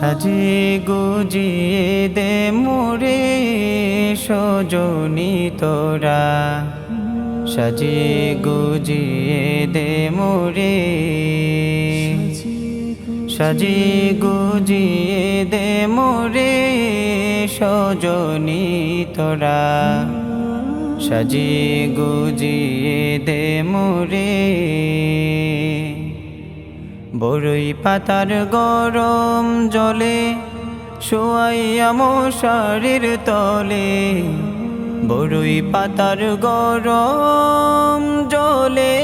সাজিয়ে গুজিয়ে দে মোরে সজনি তোরা। সাজিয়ে গুজিয়ে দে মোরে। সাজিয়ে গুজিয়ে দে মোরে সজনি তোরা। সাজিয়ে গুজিয়ে দে মোরে বড়ই পাতার গরম জলে, শোয়াইয়া মশারির তলে। বড়ই পাতার গরম জলে।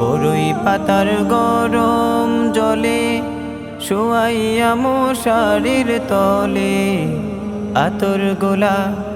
বড়ই পাতার গরম জলে, শোয়াইয়া মশারির তলে। আতর গোলাপ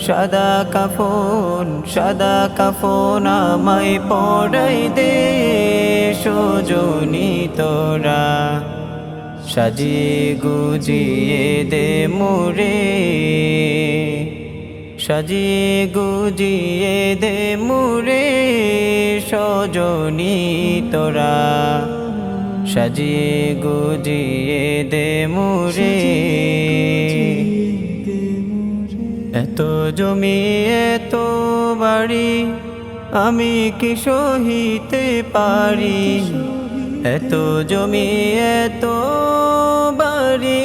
সাদা কাফন সাদা কাফন আমায় পড়াই দে, সজনি তোরা। সাজিয়ে গুজিয়ে দে মোরে। সাজিয়ে গুজিয়ে দে মোরে, সজনি তোরা। সাজিয়ে গুজিয়ে দে মোরে। এত জমি এত বাড়ি, আমি কি সহিতে পারি? এত জমি এত বাড়ি।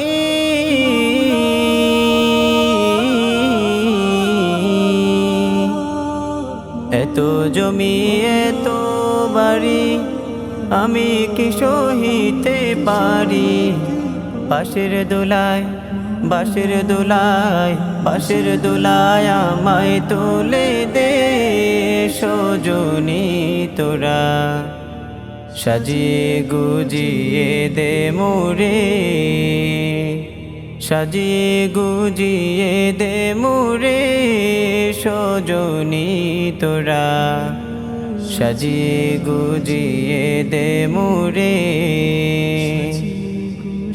এত জমি এত বাড়ি, আমি কি সহিতে পারি? পাশের দোলায় বাঁশের দোলায় বাঁশের দোলায় আমায় তুলে দে সজনি তোরা। সাজিয়ে গুজিয়ে দে মোরে, সাজিয়ে গুজিয়ে দে মোরে সজনি তোরা। সাজিয়ে গুজিয়ে দে মোরে।